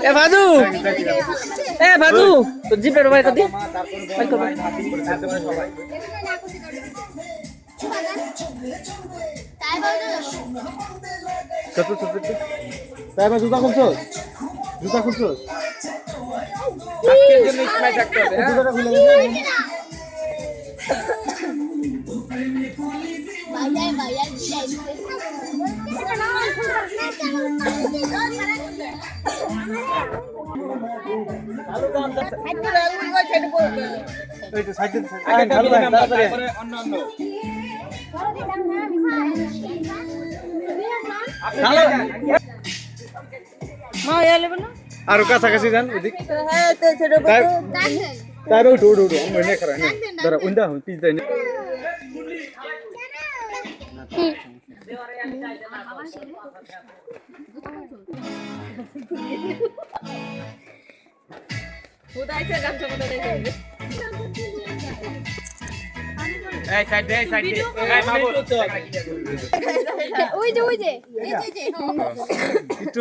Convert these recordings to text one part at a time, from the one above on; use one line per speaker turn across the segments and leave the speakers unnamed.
এ ভাজু এ ভাজু তো জিপের ভাই
ছোট তাই এবার জুতা খুলছো জুতা খুলছো
আজকের জন্য ইসমাই থাকতে হবে
আরও কাছাকাছি যান ওদিক তাই উঠো উঠো উঠো আমি এনে খারাপ এনে উন্দা পিছ দেয়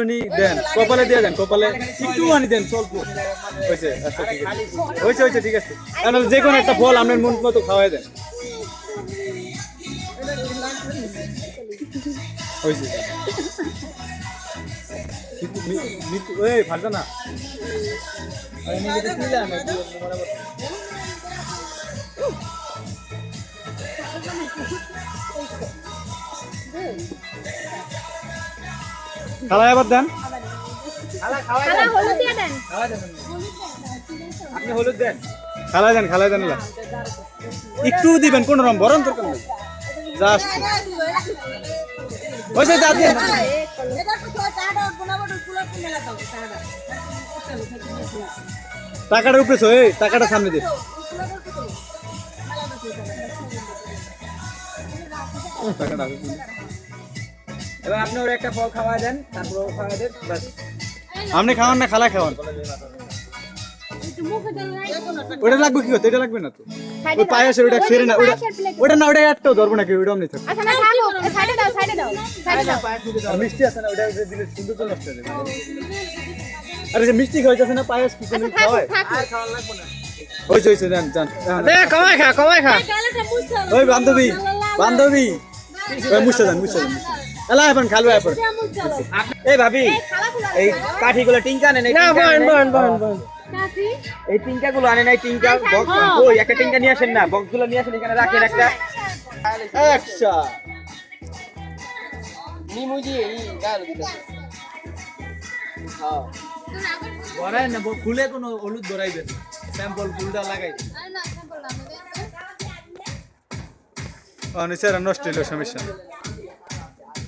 নি দেন কপালে দিয়ে দেন কপালে। একটু আনি দেন স্বল্প হয়েছে আচ্ছা ঠিক আছে। হয়েছে হয়েছে ঠিক আছে। তাহলে যে কোনো একটা ফল আপনার মন মতো খাওয়াই দেন। কিন্তু মি- মিতু এই ফালটা না।
খালা হলুদ দিয়ে দেন।
আপনি হলুদ দেন।
খালাই দেন খালাই দেন একটু দিবেন কোন রকম বরং দরকার নেই। জাস্ট হয়েছে যা দিয়ে টাকাটা উপরে এই টাকাটা সামনে দে। টাকাটা আগে দিন।
এবার আপনি ওর একটা ফল খাওয়া দেন তারপর ও খাওয়া দেন বাস
আপনি খাওয়ান না খালা খাওয়ান। ওটা লাগবে কি হতো এটা লাগবে না তো? ওই পায়েসের ওটা ছেড়ে না ওটা ওটা না ওটা একটাও ধরবো নাকি ওটা অমনি থাকবে
আচ্ছা না থাকো সাইডে দাও সাইডে দাও সাইডে দাও।
মিষ্টি আছে না ওটা দিলে সুন্দর তো নষ্ট হয়ে যাবে। আরে যে মিষ্টি খাওয়াইতেছে না পায়েস কি কোনো
থাকো
খাওয়ায়
থাকো
হয়েছে হয়েছে জান জান
দে কমাই খা কমাই খা।
ওই বান্ধবী বান্ধবী। ওই মুছে যান মুছে যান। এলা এখন খালবে এখন
এই ভাবি এই কাঠিগুলো টিঙ্কা নেন এই
না। বহেন বহেন বহেন
এই টিঙ্কা গুলো আনেন এই টিঙ্কা বক্স ওই একটা টিঙ্কা নিয়ে আসেন না বক্সগুলো নিয়ে আসেন এখানে রাখেন একটা।
আচ্ছা বড়াই না ফুলে কোনো হলুদ বড়াইবেন স্যাম্পল ফুলটা লাগাই অনেক নষ্ট হইল সমস্যা নেই।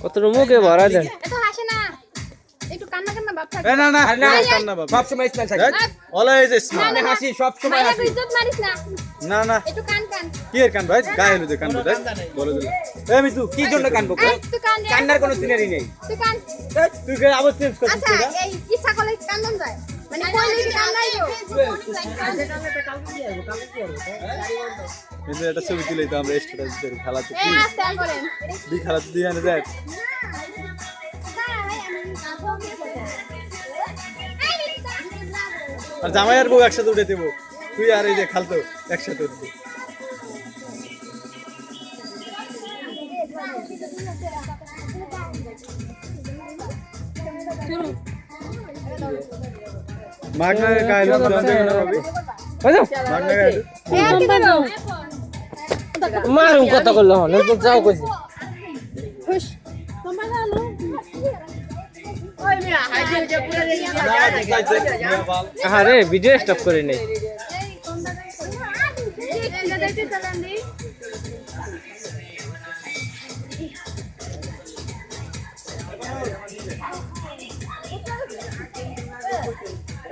কত মুখে ভরা দেন।
এত হাসে না। একটু কান্না কান্না ভাব থাকে
না না
আর না,
কান না বাবা
সব সময় স্মাইল থাকে।
অলওয়েজ স্মাইল
মানে হাসি সব সময় হাসি।
ইজ্জত মারিস না।
না না।
একটু কান কান।
কি এর কান ভাই গায়ে হলুদে কান বোধ বলে মিতু
কি জন্য
কান।
কান্নার কোনো সিনারি নেই।
তুই কান।
তুই কে আবার চেঞ্জ করছিস
আচ্ছা এই ইচ্ছা করলে কান্দন যায়? মানে কইলে কি কান নাই
কিন্তু একটা ছবি তুলে তো আমরা স্ট্যাটাস করি খেলাতে
এই আস্তে আর করেন।
দুই খেলাতে দুই আনে যায় আর জামাই আর বউ একসাথে উঠে দেবো। তুই আর এই যে খালতো একসাথে উঠবো মাগনা জানতে কেন রবি মাগনা
মারুম কত করল? হন যাও কইছি।
খুশ।
আরে ভিডিও স্টপ করে নেই।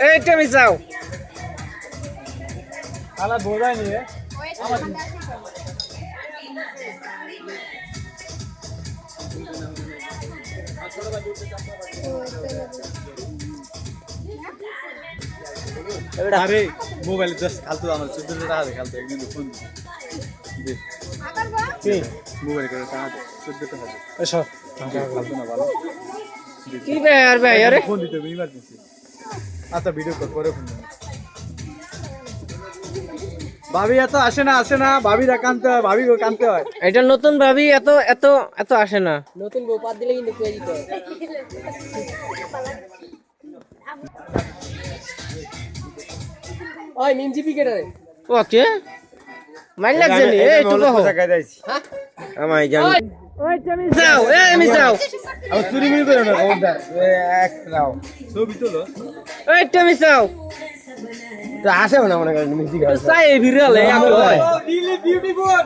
এইটা আমি যাও।
খালা বোঝায় নিয়ে। আরে মোবাইল জাস্ট খালতো আমার চোদ্দ টাকা খালতো একদিন ফোন দে কি? মোবাইল করে টাকা দে চোদ্দটা হবে এসো ভালো না ভালো।
কি ব্যাপার ভাই আরে।
ফোন দিতে ইমার্জেন্সি আচ্ছা ভিডিও কল পরে ফোন ভাবি এত আসে না আসে না ভাবিরা কানতে হয় ভাবি কানতে হয়।
এটা নতুন ভাবি এত এত এত আসে না। ওকে মাইল লাগছে নি? এই তো কহ
আমায় জান
ওই তুমি যাও এই আমি যাও।
চুরি মুড়ি করে না খবরদার। এক নাও ছবি তোলো।
ওই তুমি যাও।
তো আসে না মনে করেন মিউজিক
তো সাই আমি
বিউটিফুল